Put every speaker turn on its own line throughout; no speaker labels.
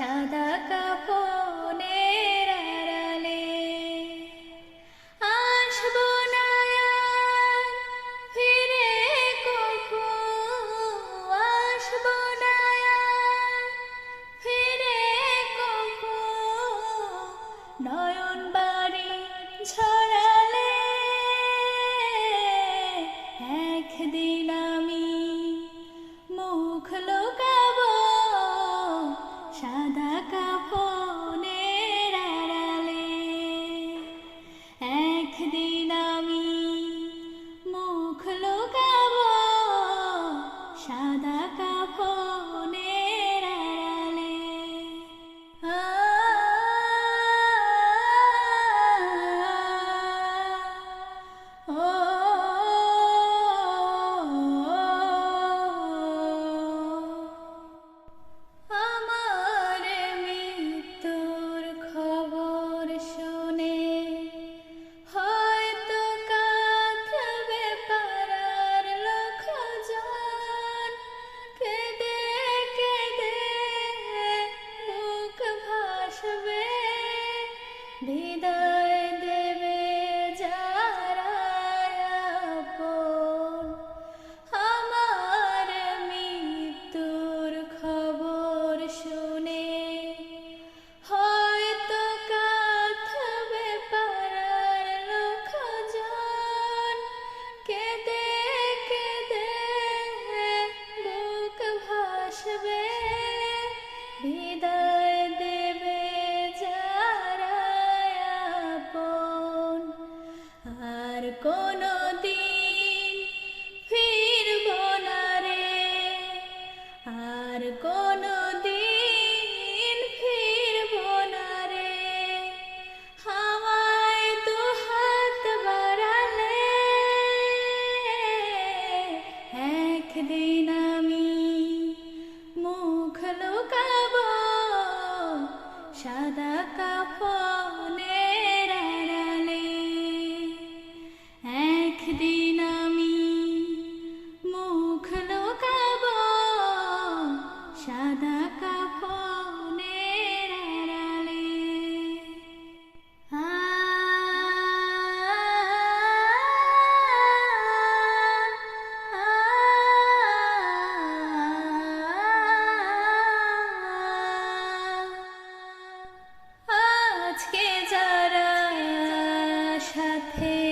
সাদা কাপড় tchau. 你的 আর কোনো সাদা কাফনের আড়ালে আজকে যারা সাথে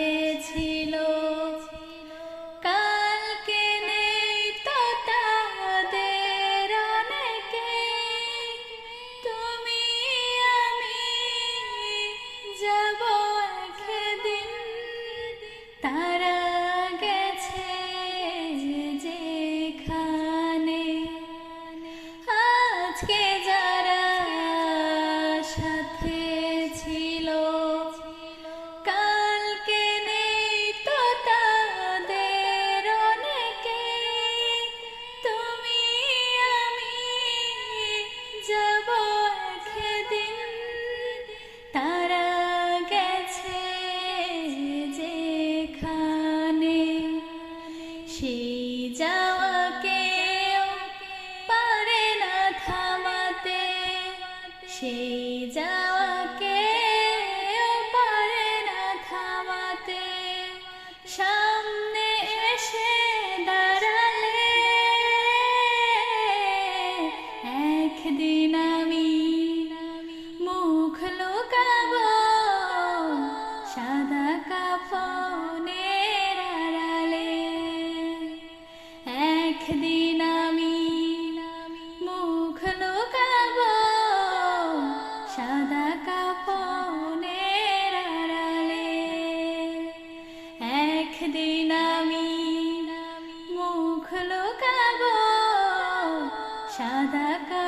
Ta-da! সেই যাওয়াকে পারে না থামাতে। সেই যা সাদা